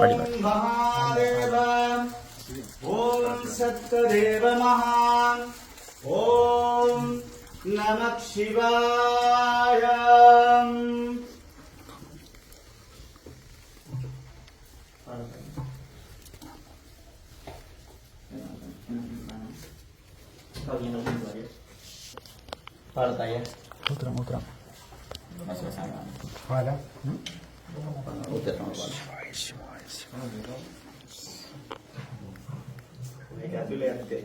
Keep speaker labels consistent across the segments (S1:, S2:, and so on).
S1: படிப்பார்
S2: महादेव ॐ सत्यदेव महान् ॐ नमः शिवाय
S3: பாடத்தாய
S1: உத்திரம் உத்திரம்
S2: ඒක ඇතුලේ ඇත්තේ.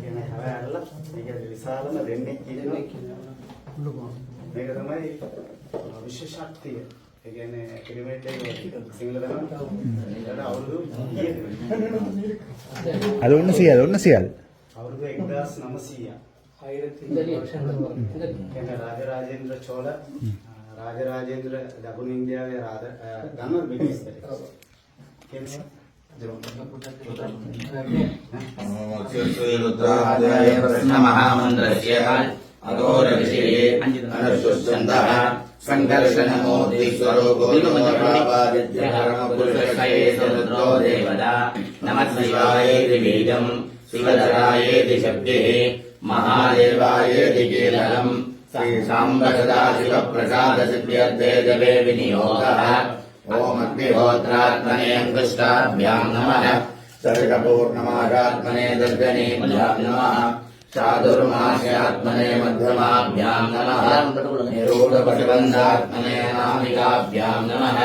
S2: කියන්නේ හැම ඇරලා ඒක විශාලම දෙන්නේ කියනවා. මේක තමයි විශේෂ ශක්තිය. ඒ කියන්නේ පිරමිඩ් එකේ සිංහල දනවා. ඒකට අවුරුදු 100.
S1: අර ඔන්න සියල් ඔන්න සියල්.
S2: අවුරුදු 1900. 1000 ඉඳන් ඉඳන් රාජරාජේන්ද්‍ර
S4: චෝල రాజరాజేంద్ర దగునింద్యా రాధ గన్నర్ బిగిస్తారు శివధరాయేతి శబ్దే మహాదేవాయేతి కేలలం श्रीसाम्बसदाशिवप्रसादसिद्ध्यर्थेजवे विनियोगः। ॐ अग्निहोत्रात्मने अङ्कुष्टाभ्याम् नमः सर्गपूर्णमाशात्मने दर्जनेभ्याम् नमः। चातुर्मास्यात्मने मध्यमाभ्याम् नमः। निरूढपटिबन्धात्मने नामिकाभ्याम् नमः।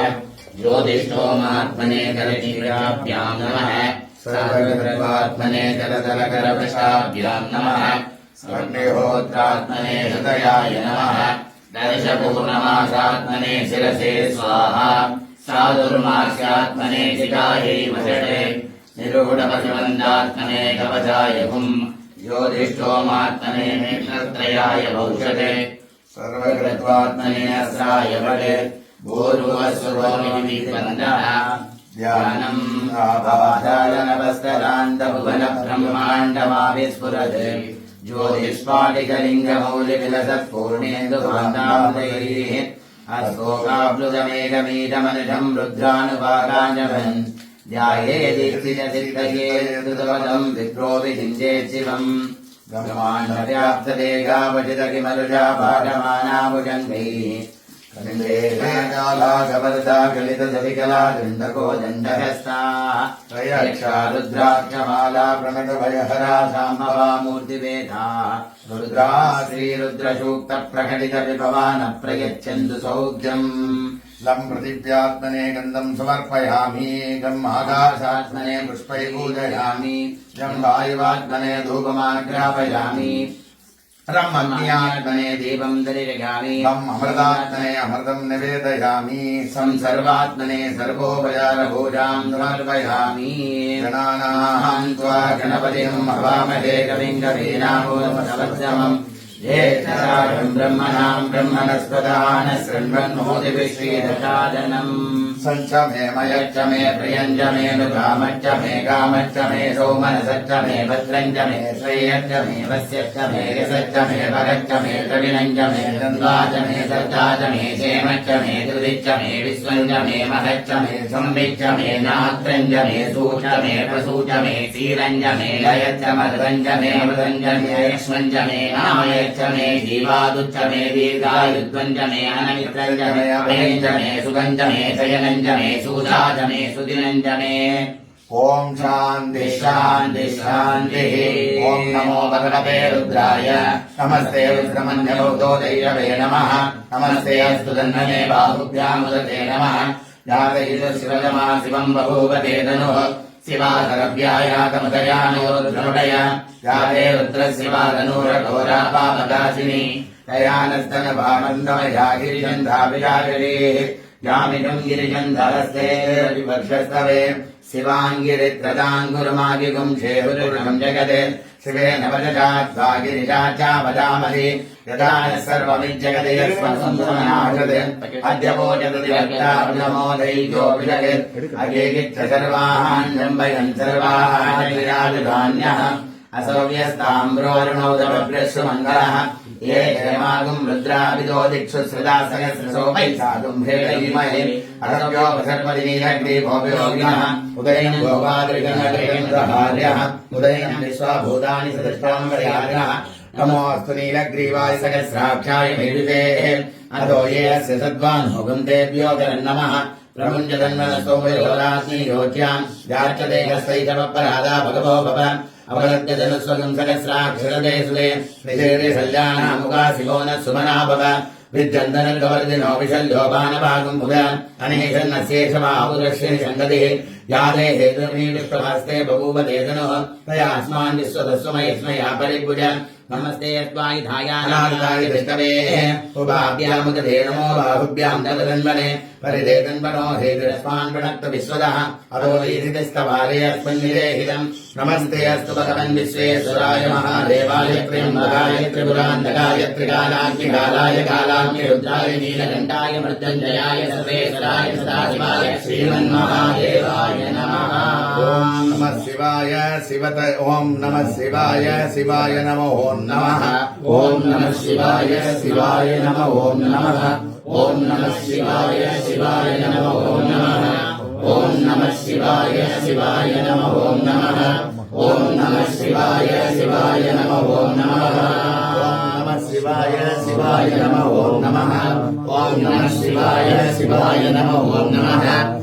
S4: ज्योतिष्ठोमात्मने करटीराभ्याम् नमः। नमः। अग्निहोत्रात्मने हृदयाय नमः दर्शपूर्णमासात्मने शिरसे स्वाहा साधुर्मास्यात्मने शिखायै वषटे निरूढपशुबन्धात्मने कवचाय हुम् ज्योतिष्ठोमात्मने नेत्रत्रयाय भौषते सर्वकृत्वात्मने अस्राय भटे भूर्भुवस्वरोमितिबन्धः ध्यानम् आपादालनवस्तरान्तभुवनब्रह्माण्डमाविस्फुरत् ज्योतिष्पाटिकलिङ्गमौलिविलसत्पूर्णेन्दुभान्तामदैः अशोकाप्लुतमेकमीटमनिषम् रुद्रानुपाकाञ्जभन् ध्याये दीक्षितसिद्धये ऋतुपदम् विप्रोऽभिषिञ्चेत् शिवम् ब्रह्माण्डव्याप्तदेगावचितकिमरुषा भागमानाभुजङ्गैः कलिता कलितसविकला दण्डको दण्डहस्ता त्रयक्षा रुद्राक्षमाला प्रणतभयहरा साम्भवा मूर्तिवेदा रुद्रा श्रीरुद्रसूक्तप्रकटितविभवान प्रयच्छन्तु सौख्यम् लम् पृथिव्यात्मने गन्धम् समर्पयामि गम् आकाशात्मने पुष्पै पूजयामि जम् वायुवात्मने धूपमाग्रापयामि ब्रह्मज्ञात्मने दीपम् दरिजगामि बम् अमृतात्मने अमृतम् निवेदयामि सम् सर्वात्मने सर्वोपचारभूजाम् समर्पयामि गणानाम् त्वा गणपतिम् हवामहे कविम् कवीनामोदमसवत्समम् ज्येष्ठराजम् ब्रह्मणाम् सञ्च मे मयच्च मे प्रियञ्च मे नुकामच्च मे कामच्च मे सौमनसच्च मे भद्रञ्च मे श्रेयश्च मे वस्यश्च मे यशश्च मे भगच्च मे प्रविणञ्च मे गङ्गाच मे सर्चा च मे क्षेमच्च मे दुरिच्च मे विश्वञ्च मे महच्च मे संविच्च मे नात्रञ्च मे सूच मे प्रसूच मे क्षीरञ्च मे लयच्च मधुरञ्च मे मृदञ्च मे यक्ष्मञ्च मे नामयच्च मे जीवादुच्च मे दीर्घायुध्वञ्च मे अनमित्रञ्च मे अभयञ्च मे सुगञ्च मे शयनञ्च దినంజనే సూజాజనే సుదినంజనే ఓం శాంతి శాంతి శాంతి ఓం నమో భగవతే రుద్రాయ నమస్తే రుద్రమన్యౌదోదైరవే నమ నమస్తే అస్తు ధన్వనే బాహుభ్యాముదతే నమ జాతయుత శివజమా శివం బహూవతే తను శివాధరవ్యాయాతమదయానోరుద్రనుడయ యాదే రుద్ర శివాధనూరఘోరాపాపదాసిని దయానస్తన భామందమయాగిరిజంధాభిజాగిరి यामिनङ्गिरिचन्दहस्ते रविभक्षस्तवे शिवाङ्गिरित्रदाङ्गुरुमागिगुंशेहुरुषम् जगते शिवे नवदशाद्वागिरिशाचावदामहि यदा यः सर्वमिज्जगते यस्मसंसमनाशते अद्य भोजतदिवक्ताभिषगेत् अगेगिच्छ सर्वाहान्वयम् सर्वाः असौव्यस्ताम्रोरुणोदमभ्यश्रुमङ्गलः ये जयमागुम् रुद्राभितो दिक्षु श्रुता सहस्रसो वै साधुम् हेमहे असभ्यो वसर्पदिनीरग्निभोभिरोगिणः उदयम् गोपादृगणग्रयन्द्रहार्यः उदयम् विश्वाभूतानि सदृष्टाम् वर्यार्यः नमोऽस्तु नीलग्रीवाय सहस्राख्याय मेविदेः अतो ये अस्य सद्वान् होगन्तेभ्यो नमः प्रमुञ्जतन्मनसो वयोराज्ञी रोच्याम् यार्चदेहस्तैतमपराधा भगवो भव अपलत्य धनुस्वगम् सहस्राक्षरदे सुरे निशेरे शल्यानामुगा शिवो न सुमनाभव विद्यन्दनर्गवर्दिनोऽभिषल्योपानभागम् पुर अनेशन्नस्येषमाहुरस्य सङ्गतिः यादे हेतुर्मीडुष्टभास्ते बभूव तेजनुः तयास्मान् विश्वतस्वमयस्मया परिभुज नमस्ते यस्वाय धायानाय दृष्टवेः उभाभ्यामुदधे नमो बाहुभ्याम् तदन्वने परिदेतन्वनो हेतुरस्मान् प्रणक्त विश्वदः अतो वीरितस्तवारे अस्मन्निदेहितम् नमस्ते अस्तु भगवन् विश्वेश्वराय महादेवाय त्र्यम्बकाय त्रिपुरान्तकाय त्रिकालाग्निकालाय कालाग्निरुद्राय नीलकण्ठाय मृत्युञ्जयाय सर्वेश्वराय सदाशिवाय श्रीमन्महादेवाय नमः ఓం నమ శివాయ శివత ఓం నమ శివాయ శివాయ నమ ఓం నమ ఓం నమ శివాయ శివాయ నమ ఓం నమ ఓం నమ శివాయ శివాయ నమ ఓం నమ ఓం నమ శివాయ శివాయ నమ ఓం నమ ఓం నమ శివాయ శివాయ నమ ఓం నమ నమ శివాయ శివాయ నమ ఓం నమ ఓం నమ శివాయ శివాయ నమ ఓం నమ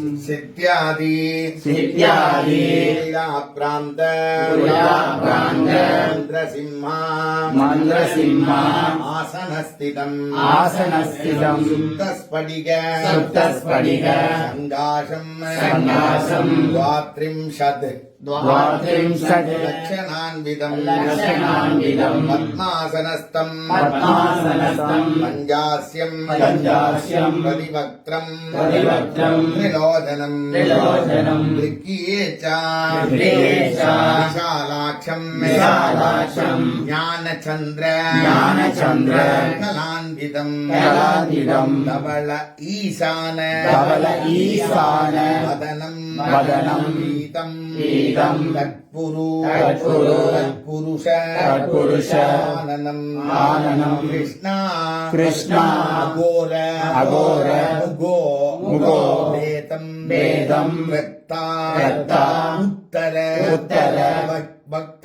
S4: சித்தியாதி
S3: சித்தியாதி
S4: பிராந்த
S3: பிராந்த
S4: மந்திரசிம்மா
S3: மந்திரசிம்மா
S4: ஆசனஸ்திதம்
S3: ஆசனஸ்திதம்
S4: சுப்தஸ்படிக
S3: சுப்தஸ்படிக
S4: சங்காசம்
S3: சங்காசம்
S4: द्वात्रिंशत्
S3: द्वात्रिंशत्
S4: लक्षणान्विदम्
S3: लक्षणान्विदम्
S4: पद्मासनस्थम्
S3: पद्मासनस्थम्
S4: पञ्जास्यम्
S3: पञ्जास्यम्
S4: प्रतिवक्त्रम्
S3: प्रतिवक्त्रम्
S4: त्रिलोद
S3: ஜனம்
S4: விசாலாட்சம் விசாலாட்சம்
S3: ஞானச்சந்திர
S4: ஞானச்சந்திர
S3: கலாந்திதம்
S4: கலாந்திதம் தவள
S3: ஈசான தவள
S4: ஈசான வதனம்
S3: வதனம் கீதம்
S4: கீதம்
S3: தத்குரு
S4: தத்குரு
S3: புருஷ
S4: தத்புருஷ ஆனனம்.
S3: ஆனனம். கிருஷ்ணா
S4: கிருஷ்ணா
S3: அகோர
S4: அகோர
S3: முகோ
S4: முகோ
S3: வேதம்
S4: வேதம்
S3: வெத்தா
S4: வெத்தா
S3: உத்தர
S4: உத்தர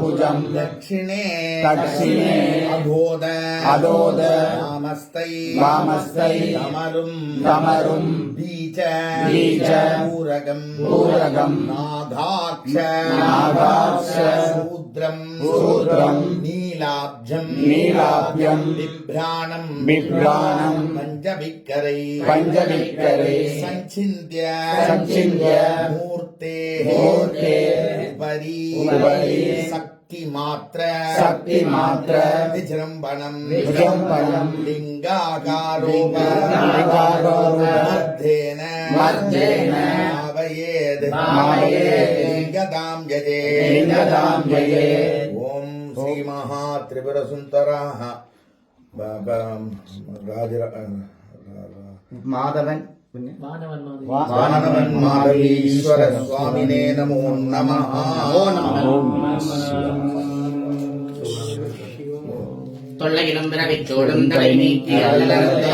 S3: भुजम्
S4: दक्षिणे
S3: दक्षिणे
S4: अधोद
S3: अधोद
S4: वामस्तै
S3: वामस्तै
S4: कमरुम्
S3: कमरुम्
S4: बीच
S3: बीच
S4: पूरगम्
S3: पूरगम्
S4: नागाक्ष
S3: नागाक्ष
S4: शूद्रम्
S3: शूद्रम्
S4: நீலாப்ஜம்
S3: நீலாப்யம்
S4: விப்ராணம்
S3: விப்ராணம்
S4: பஞ்சபிக்கரை
S3: பஞ்சபிக்கரை
S4: சஞ்சிந்திய
S3: சஞ்சிந்திய
S4: மூர்த்தே
S3: மூர்த்தே
S4: உபரி
S3: உபரி
S4: சக்தி
S3: மாத்திர
S4: சக்தி மாத்திர
S3: விஜம்பனம் விஜம்பனம்
S4: லிங்காகாரோப லிங்காகாரோப மத்தேன மத்தேன மாவயேத்
S3: லிங்கதாம்
S4: யதே லிங்கதாம் யதே ஓம் ஸ்ரீ
S5: மகா திரிபுர சுந்தராக மாதவன் വാനവന്മാതീശ്വര സ്വാമിനേ നമോ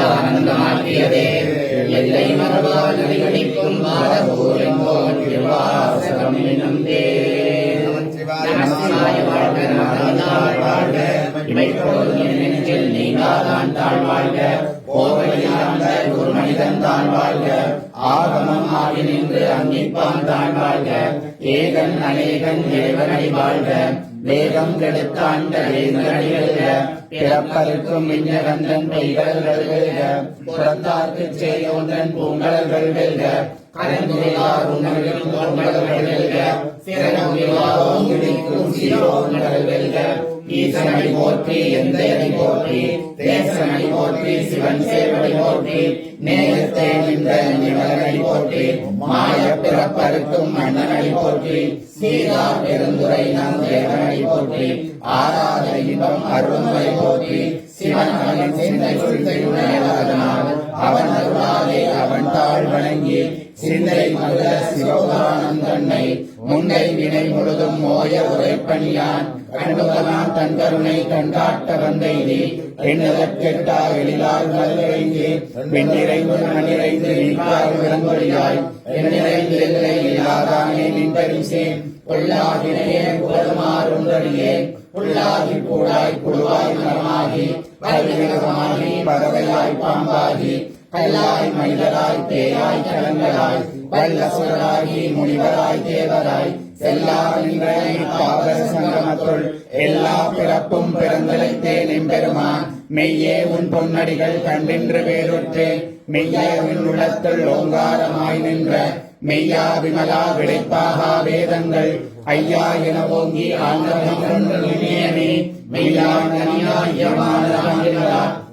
S5: ആനന്ദമാക്കിയതേ എല്ലൈ മറവാളിക്കും വാദപൂരം പോൽ വിവാസമിനം நாய்
S4: வாழ்க
S5: நாள் வாழ்க
S6: இமைப்போதும் என் நெஞ்சில் நீங்காதான் தாழ் வாழ்க கோவையிலாந்த ஒரு மனிதன் தான் வாழ்க ஆகமம் ஆகி நின்று அங்கிப்பான் தான் வாழ்க ஏகன் அநேகன் ஏவனடி வாழ்க வேகம் கெடுத்தாண்ட ஏகனடி பிறப்பருக்கும் விஞ்ஞகந்தன் பெய்கடல்கள் வெல்க புறத்தார்க்குச் செய்யொன்றன் பூங்கடல்கள் வெல்க கரந்துரையார் உணர்விலும் பொங்கடல்கள் வெல்க சிறகுவிழார் ஓங்கிடிக்கும் சீரோங்கடல் வெல்க ஈசனடி போற்றி எந்தையடி போற்றி தேசனடி போற்றி சிவன் சேவடி போற்றி நேயத்தே நின்ற நிவரடி போற்றி மாய பிறப்பருக்கும் மன்னனடி போற்றி சீதா பெருந்துரை நம் தேவனடி போற்றி ஆராத இன்பம் அருள்மை போற்றி சிவன் அவன் சிந்தை செய்யுடையதனால் அவன் அருளாலே அவன் தாழ் வணங்கி சிந்தை மல்ல சிவபுராணம் தன்னை முன்னை வினை முழுதும் மோய உரைப்பணியான் கண்டுகளான் தன் கருணை கண்டாட்ட வந்தைதி எண்ணதற்கெட்டா எழிலால் மல்லிறைந்து பெண்ணிறைந்து மண்ணிறைந்து நீக்கால் விளங்கொழியாய் எண்ணிறைந்து எல்லை இல்லாதானே நின்றறிசேன் பொல்லாதினையே புகழுமாறுந்தடியே புல்லாகி கூடாய் குழுவாய் மரமாகி பல்விகமாகி பறவையாய் பாம்பாகி கல்லாய் மனிதராய் பேயாய் கலங்களாய் வல்லசுரராகி முனிவராய் தேவராய். செல்லா நின்ற சங்கமத்துள் எல்லா பிறப்பும் பிறந்தழைத்தேன் எம்பெருமான் மெய்யே உன் பொன்னடிகள் கண்டின்று வேறுற்று. மெய்யே உன் உளத்துள் ஓங்காரமாய் நின்ற. மெய்யா விமலா விடைப்பாகா வேதங்கள். ஐயா என ஓங்கி ஆண்டவனே மெய்யா தனியா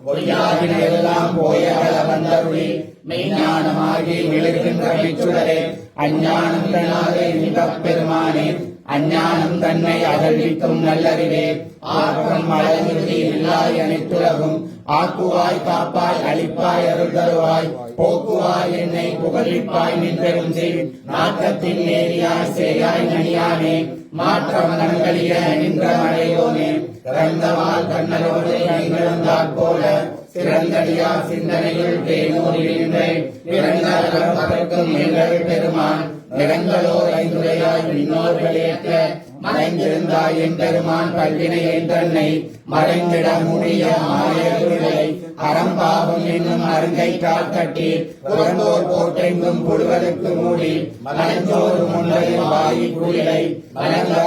S6: பொய்யாவின எல்லாம் போய வந்தருளி மெய்ஞானமாகி விழுகின்ற மெச்சுடரே அஞ்ஞானம் தனாக இன்பப் பெருமானே அஞ்ஞானம் தன்னை அகழ்விக்கும் நல்லறிவே. ஆக்கம் மலர்நிறுதி இல்லாய் அனைத்துலகும் ஆக்குவாய் காப்பாய் அழிப்பாய் அருள் தருவாய். போக்குவாய் என்னை புகழிப்பாய் நின்றரும் செய் நாட்டத்தின் நேரியாய் சேயாய் நனியானே. மாற்ற மனங்களிய நின்ற மழையோனே கந்தவால் கண்ணரோடு போல சிறந்தடியா சிந்தனையில் தேனூர் தேனூரின்றேன் பிறந்தாரம் பறக்கும் எங்கள் பெருமான். நிறங்களோர் ஐந்துரையாய் மின்னோர் வெளியேற்ற மறைந்திருந்தாய் என் பெருமான். பல்வினை என்றன்னை மறைந்திட முடிய மாயர்களை அறம்பாவம் என்னும் அருங்கை கால் கட்டி புறந்தோர் போட்டெங்கும் புழுவதற்கு மூடி மலஞ்சோறு முன்னையும் வாயி குளிரை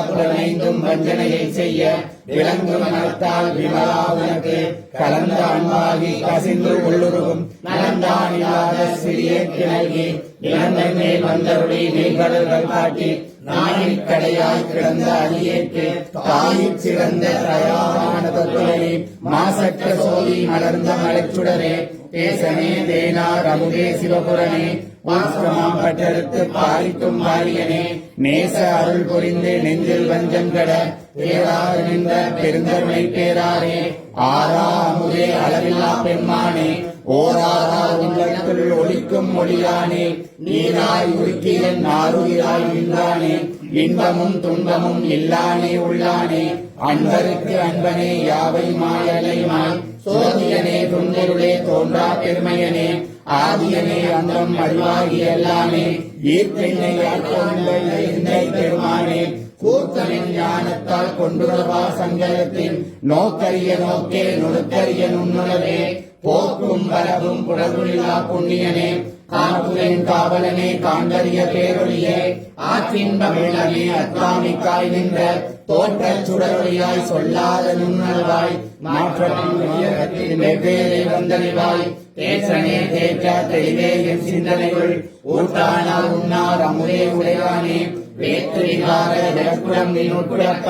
S6: புலனைந்தும் வஞ்சனையை செய்ய விளங்கு மனத்தால் விமலா உனக்கு கலந்த அன்பாகி கசிந்து உள்ளுருகும். நலந்தான் இல்லாத சிறிய கிணங்கி இளந்தன் மேல் வந்தருளி நீர்கடல்கள் காட்டி நாயில் கடையாய் கிடந்த அடியேற்று தாயிற் சிறந்த தயாரான தத்துவனே மாசற்ற சோதி மலர்ந்த மலைச்சுடரே தேசனே தேனா அமுதே சிவபுரனே வாசமாம் பட்டெடுத்து பாரிக்கும் வாரியனே. நேச அருள் புரிந்து நெஞ்சில் வஞ்சம் கட பேராறு நின்ற பெருந்தருணை பேராரே ஆரா அமுதே அளவில்லா பெம்மானே ஓராரா உள்ளத்துள் ஒளிக்கும் மொழியானே நீராய் உருக்கியன் நாருயிராய் நின்றானே. இன்பமும் துன்பமும் இல்லானே உள்ளானே. அன்பருக்கு அன்பனே யாவை மாயலை மாய்? சோதியனே துன்பருளே தோன்றா பெருமையனே ஆதியனே அந்தம் அழிவாகி எல்லாமே. ஈர்ப்பெண்ணை ஆட்கொண்டை பெருமானே கூத்தனின் ஞானத்தால் கொண்டுள்ளவா சங்கரத்தின் நோக்கரிய நோக்கே நுணுக்கரிய நுண்ணுணரே போக்கும் வரவும் புடருளிலா புண்ணியனே காப்புரின் காவலனே காண்டறிய பேரொழியே. ஆற்றின்ப வெள்ளமே அத்தாமிக்காய் நின்ற தோற்ற சுடரொழியாய் சொல்லாத நுண்ணல்வாய். மாற்றத்தின் வெவ்வேறு வந்தறிவாய். தேசனே தேற்ற தெளிவே என் சிந்தனைகள். ஊட்டானார் உண்ணார் அமுதே உடையானே. வேற்றுவிகார விளக்குடம் நின்னுட்ப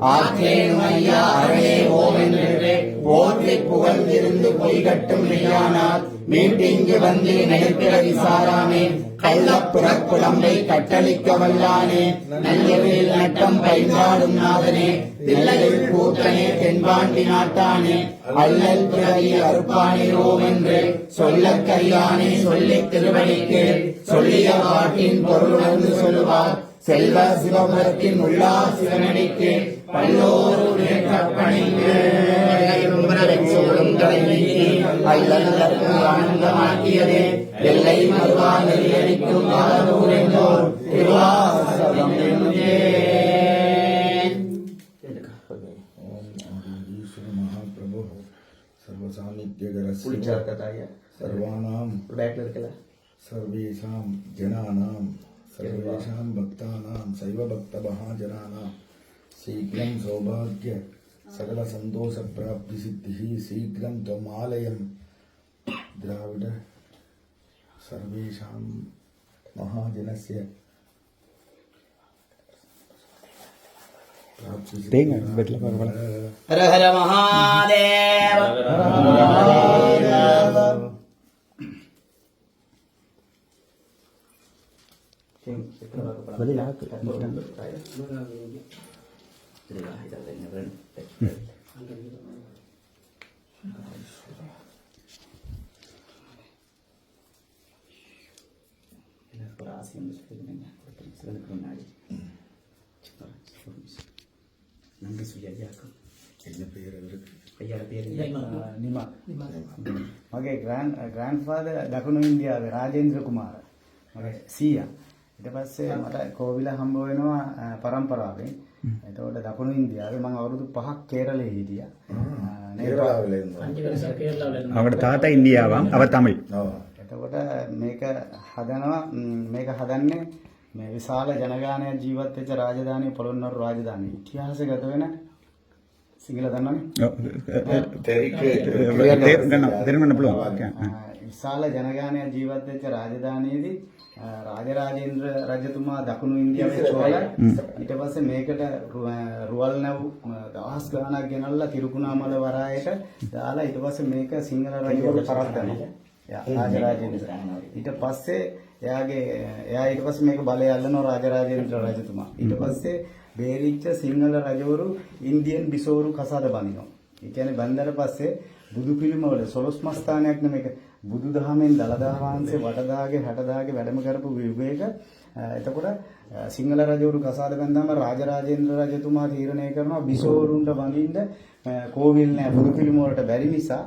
S6: ஆற்றேனும் ஐயா அரணே போற்றி புகழ்ந்திருந்து பொய்கட்டும் மெய்யானார். மீட்டிங்கு வந்து நெருப்பிறவி விசாராமே கள்ளப்புறக் குழம்பை கட்டளிக்க வல்லானே. நல்லவில் நட்டம் பைந்தாடும் நாதனே. தில்லையில் கூட்டனே தென்பாண்டி நாட்டானே. அல்லல் பிறவி அறுப்பானே ஓம் என்று சொல்லக் கரியானே. சொல்லித் திருவடிக்கு சொல்லிய பாட்டின் பொருளுணர்ந்து சொல்லுவார். செல்வ சிவபுரத்தின் உள்ளா சிவனடிக்கு. பல்லோரு கற்பனைக்கு சோழும் தலைமைக்கு அல்லதற்கு ஆனந்தமாக்கியதே எல்லை மறுவா நெறியடிக்கும் ஆரூரென்றோர் திருவாசகம் என்றே
S3: ईश्वर महाप्रभु
S5: தாயா
S1: सर्वाणां
S5: பேக்ல இருக்குல்ல
S1: सर्वेषां जनानां सर्वेषां भक्तानां शैवभक्तमहाजनानां शीघ्र सौभाग्य सकल सतोष प्राप्ति सिद्धि शीघ्र तमालय द्राविड सर्वेषां महाजनस्य हर
S5: हर महादेव। बदला ஒரு ஆசை வந்து சொல்லுங்க சிவனுக்கு முன்னாடி நன்றி சொல்லி ஐயாக்கும்
S1: என்ன பெயர் அவருக்கு
S5: ஐயாவோட பேர்
S2: නිම මගේ ග්‍රෑන්් ග්‍රෑන්් ෆාද දකුණු ඉන්දියාව රාජේන්ද්‍ර කුමාර මගේ සීය ඉට පස්සේ මට කෝවිල හම්බ වෙනවා අ, පරම්පරාවෙන් එතකොට දකුණු ඉන්දියාවේ මම අවුරුදු 5ක් කේරළේ හිටියා.
S1: නේපාලවල ඉන්නවා.
S6: අපේ තාත්තා ඉන්දියාවන්, අප තමයි.
S1: ඔව්.
S2: එතකොට මේක හදනවා මේක හදන්නේ මේ විශාල ජනගහනයක් ජීවත් වෙච්ච රාජධානිය පොළොන්නරු රාජධානිය. ඉතිහාසගත වෙන සිංහල දන්නවනේ. විශාල ජනගහනයක් ජීවත් වෙච්ච රාජධානියේදී රාජරාජේන්ද්‍ර රජතුමා දකුණු ඉන්දියාවේ චෝලයි ඊට පස්සේ මේකට රුවල් නැව් දහස් ගණනක් ගෙනල්ලා තිරුකුණාමල වරායට දාලා ඊට පස්සේ මේක සිංහල රජුට කරද්දනවා රාජරාජේන්ද්‍ර. ඊට පස්සේ එයාගේ එයා ඊට පස්සේ මේක බලය අල්ලනවා රාජරාජේන්ද්‍ර රජතුමා. ඊට පස්සේ බේරිච්ච සිංහල රජවරු ඉන්දියන් බිසෝරු කසාද බඳිනවා. ඒ කියන්නේ බන්දර පස්සේ බුදු පිළිම වල සොළොස් මස්ථානයක් නෙමෙයික බුදු දහමෙන් දලදා වහන්සේ වටදාගේ හැටදාගේ වැඩම කරපු යුගයක අ, එතකොට අ, සිංහල රජවරු කසාද බැන්දාම රාජරාජේන්ද්‍ර රජතුමා තීරණය කරනවා බිසෝරුන්ට වඳින්න අ, කෝවිල් නෑ බුදු පිළිම වලට බැරි නිසා.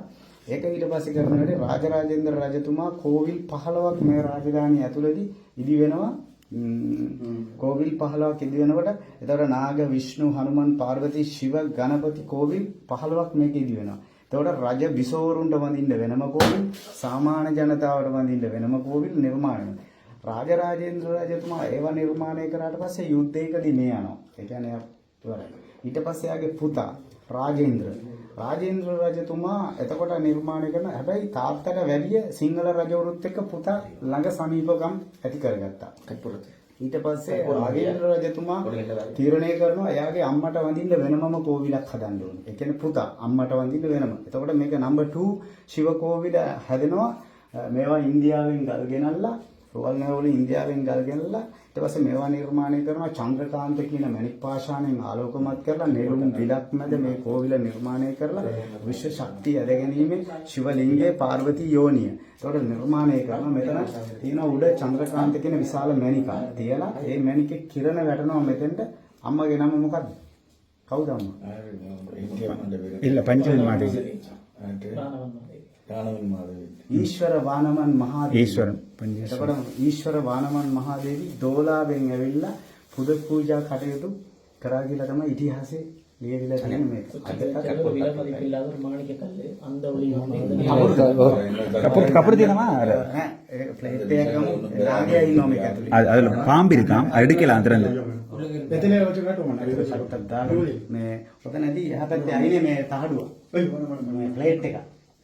S2: ඒක ඊට පස්සේ කරන වැඩේ රාජරාජේන්ද්‍ර රජතුමා කෝවිල් 15ක් මේ රාජධානිය ඇතුළේදී ඉදි වෙනවා ම්, කෝවිල් 15ක් ඉදි වෙනකොට එතකොට නාග විෂ්ණු හනුමන් පාර්වතී ශිව ගණපති කෝවිල් 15ක් මේක ඉදි වෙනවා. එතකොට රජ බිසෝවරුන්ට වඳින්න වෙනම කෝවිල් සාමාන්‍ය ජනතාවට වඳින්න වෙනම කෝවිල් නිර්මාණය වෙනවා. රාජරාජේන්ද්‍ර රජතුමා ඒවා නිර්මාණය කරාට පස්සේ යුද්ධයකදී මේ යනවා. ඒ කියන්නේ එයා ඉවරයි. ඊට පස්සේ එයාගේ පුතා රාජේන්ද්‍ර රාජේන්ද්‍ර රජතුමා එතකොට නිර්මාණය කරන හැබැයි තාත්තට වැඩිය සිංහල රජවරුත් එක්ක පුතා ළඟ සමීපකම් ඇති කරගත්තා. ඊට පස්සේ රාජේන්ද්‍ර රජතුමා තීරණය කරනවා එයාගේ අම්මට වඳින්න වෙනමම කෝවිලක් හදන්න ඕනේ. ඒ කියන්නේ පුතා අම්මට වඳින්න වෙනම. එතකොට මේක නම්බර් 2 ශිව කෝවිල හැදෙනවා. මේවා ඉන්දියාවෙන් ගල් ගෙනල්ලා රුවල් නැවවල ඉන්දියාවෙන් ගල් ගෙනල්ලා ඊට පස්සේ මේවා නිර්මාණය කරනවා චන්ද්‍රකාන්ත කියන මැණික් පාෂාණයෙන් ආලෝකමත් කරලා නෙළුම් විලක් මැද මේ කෝවිල නිර්මාණය කරලා විශ්ව ශක්තිය ඇද ගැනීමෙන් ශිවලිංගයේ පාර්වතී යෝනිය. ඒතකොට නිර්මාණය කරනවා මෙතන තියෙන උඩ චන්ද්‍රකාන්ත කියන විශාල මැණිකක් තියලා ඒ මැණිකේ කිරණ වැටෙනවා මෙතෙන්ට අම්මගේ නම මොකද්ද? කවුද අම්මා?
S6: இல்ல பஞ்சமி மாதிரி
S2: ஈஸ்வர வானமன் மகாதேவி
S6: ஈஸ்வரன் ಪಂಚೇಶ್ವರ ಈಶ್ವರ
S2: ವಾನಮನ್ ಮಹಾದೇವಿ ದೋಲಾ ಬೆಂಗವಿಲ್ಲ ಪುದ ಪೂಜಾ ಕಡೆಯದು ಕರಾಗಿಲ್ಲದಮ್ಮ ಇತಿಹಾಸೆ
S6: ಲೇರಿಲ್ಲ அதுல பாம்பு இருக்காம் அடுக்கலாம் திறந்து
S2: உடனே ஐநே மே தாடுவா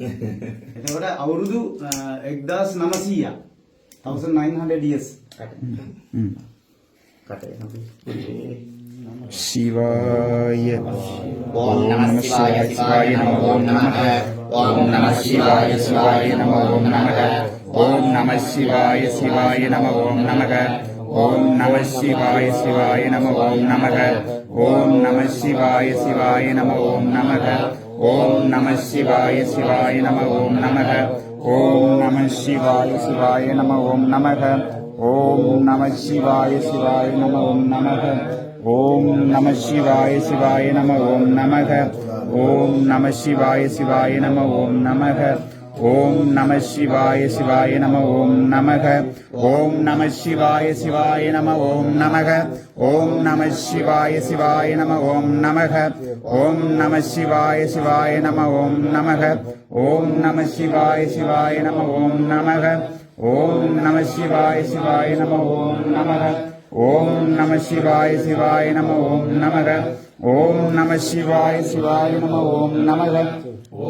S2: එතකොට අවුරුදු 1900ක් 1900 years.
S3: शिवाय ओम नमः शिवाय शिवाय नमो नमः ओम नमः शिवाय शिवाय नमो
S6: नमः ओम नमः शिवाय शिवाय नमो नमः ओम नमः शिवाय शिवाय नमो नमः ओम नमः शिवाय शिवाय नमो नमः ஓம் நம சிவாய சிவாய நம ஓம் நமக. ஓம் நம சிவாய சிவாய நம ஓம் நமக. ஓம் நம சிவாய சிவாய நம ஓம் நமக. ஓம் நம சிவாய சிவாய நம ஓம் நமக. ஓம் நம சிவாய சிவாய நம ஓம் நமக. ஓம் நம சிவாய சிவாய நம ஓம் நமக. ஓம் நம சிவாய சிவாய நம ஓம் நமக. ॐ नमः शिवाय शिवाय नम ॐ नमः ॐ नमः शिवाय शिवाय नम ॐ नमः ॐ नमः शिवाय शिवाय नम ॐ नमः ॐ नमः शिवाय शिवाय नम ॐ नमः ॐ नमः शिवाय शिवाय नम ॐ नमः ॐ नमः शिवाय शिवाय नम ॐ नमः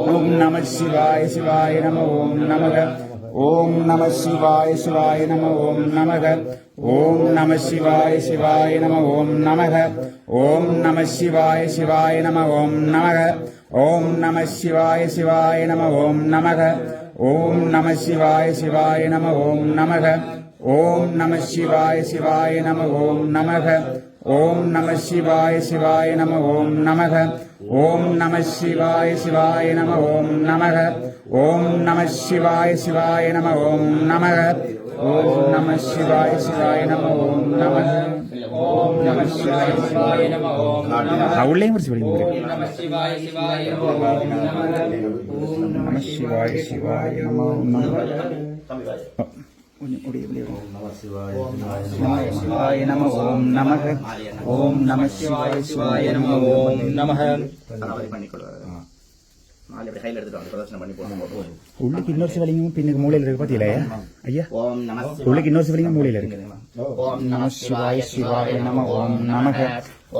S6: ॐ नमः शिवाय शिवाय नम ॐ नमः ॐ नमः शिवाय शिवाय नम ॐ नमः ஓம் நம சிவாய சிவாய நம ஓம் நமக. ஓம் நம சிவாய சிவாய நம ஓம் நமக. ஓம் நம சிவாய சிவாய நம ஓம் நமக. ஓம் நம சிவாய சிவாய நம ஓம் நமக. ஓம் நம சிவாய சிவாய நம ஓம் நமக. ஓம் நம சிவாய சிவாய நம ஓம் நமக. ஓம் நம சிவாய சிவாய நம ஓம் நமக. ஓம் நம சிவாய சிவாய நம ஓம் நமக. ஓம் நம சிவாய சிவாய நம ஓம் நம. ஓம் நம சிவாய சிவாய நம ஓம்
S3: நம.
S6: உள்ளே முடிச்சு படிங்க ஓம்
S1: நம சிவாய
S6: சிவாய நம ஓம் நம. நமக ஓம் நம சிவாய சிவாய நம ஓம் நமக உள்ளுக்கு இன்னொரு சிவலிங்கம் பின்னுக்கு மூலையில இருக்கு பாத்தீங்களா? ஐயா?
S3: ஓம் நம
S6: உள்ளுக்கு இன்னொரு சிவலிங்கம் மூலையில இருக்கு.
S3: ஓம்
S6: நம சிவாய சிவாய நம ஓம் நமக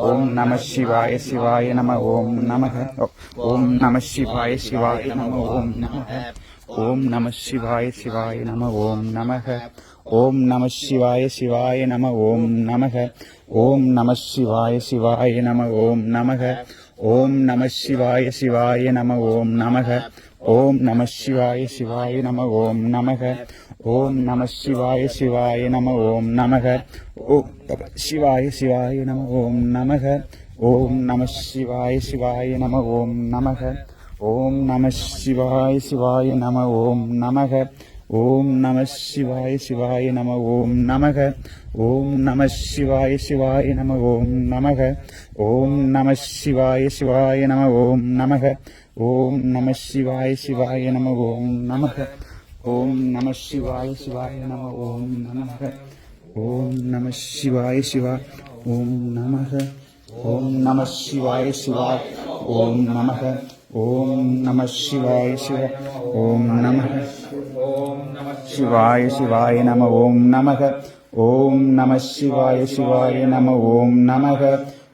S6: ஓம் நம சிவாய சிவாய நம ஓம் நமக ஓம் நம சிவாய சிவாய நம ஓம் நமக ஓம் நம சிவாய சிவாய நம ஓம் நமக ஓம் நம சிவாய சிவாய நம ஓம் நமக ஓம் நம சிவாய சிவாய நம ஓம் நமக ओम नम शिवाय शिवाय नम ओम नम। ओम नम शिवाय शिवाय नम ओम नम। ओम नम शिवाय शिवाय नम ओम नम। ओम शिवाय शिवाय नम ओम नम। ओम नम शिवाय शिवाय नम ओम नम। ओम नम शिवाय शिवाय नम ओम नम। ओम नम शिवाय शिवाय नम ओम नम। ओम नम शिवाय शिवाय नम ओम नम। ஓம் நம சிவாய சிவாய நம ஓம் நமக. ஓம் நம சிவாய சிவாய நம ஓம் நமக. ஓம் நம சிவாய சிவாய நம ஓம் நமக. ஓம் நம சிவாய சிவா ஓம் நமக. ஓம் நம சிவாய சிவா ஓம் நமக. ஓம் நம சிவாய சிவா ஓம் நமக. ஓம் நம சிவாய சிவாய நம ஓம் நமக. ஓம் நம சிவாய சிவாய நம ஓம் நமக.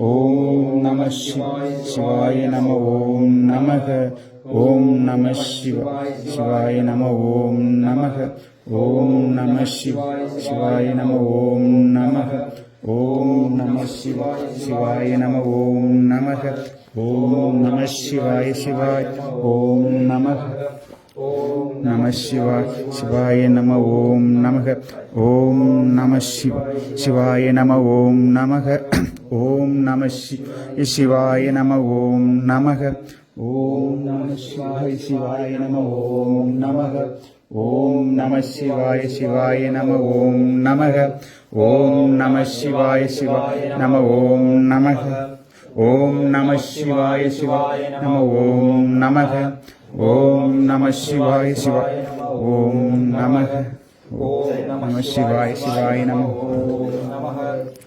S6: ஓம் நம சிவாய சிவாய நம ஓம் நமக. ஓம் நம சிவாய சிவாய நம ஓம் நமக. ஓம் நம சிவாய சிவாய நம ஓம் நமக. ஓம் நம சிவாய சிவாய நம ஓம் நமக. ஓம் நம சிவாய சிவாய ஓம் நமக. நம சிவாய சிவாய நம ஓம் நமக. ஓம் நம சிவ சிவாய நம ஓம் நமக. ஓம் நம சிவாய நம ஓம் நமக. ஓம் நம சிவாய சிவாய நம ஓம் நமக. ஓம் நம சிவாய சிவாய நம ஓம் நமக. ஓம் நம சிவாய சிவாய நம ஓம் நமக. ஓம் நம சிவாய சிவாய நம ஓம் நமக. ஓம் நம சிவாய சிவாய ஓம் நமக. ஓம் நம சிவாய சிவாய நம ஓம் நமக.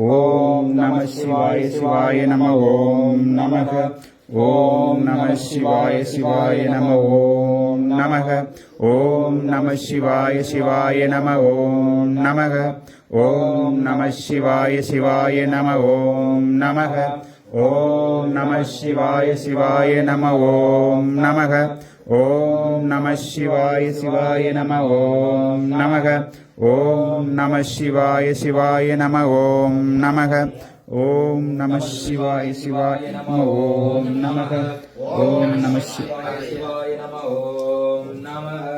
S6: ॐ नमः शिवाय शिवाय नमों नमः। ॐ नमः शिवाय शिवाय नमो नमः। ॐ नमः शिवाय शिवाय नमों नमः। ॐ नमः शिवाय शिवाय नमों नमः। ॐ नमः शिवाय शिवाय नमों नमः। ஓம் நம சிவாய சிவாய நம ஓம் நமக. ஓம் நம சிவாய சிவாய நம ஓம் நமக. ஓம் நம சிவாய சிவாய நம ஓம் நமக. ஓம் நம சிவாய சிவாய நம ஓம் நமக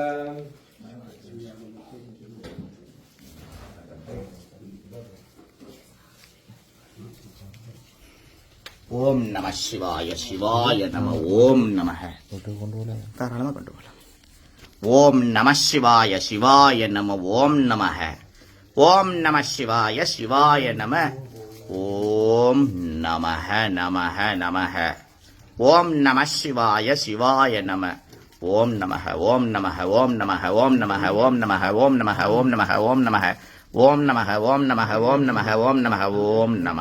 S4: ஓம் நம சிவாய சிவாய நம ஓம் நம தாராளமாக கொண்டு போகலாம் ஓம் நம சிவாய சிவாய நம ஓம் நம ஓம் நம சிவாய சிவாய நம ஓம் நம நம நம ஓம் நம சிவாய சிவாய நம ஓம் நம ஓம் நம ஓம் நம ஓம் நம ஓம் நம ஓம் நம ஓம் நம ஓம் நம ஓம் நம ஓம் நம ஓம் நம ஓம் நம ஓம் நம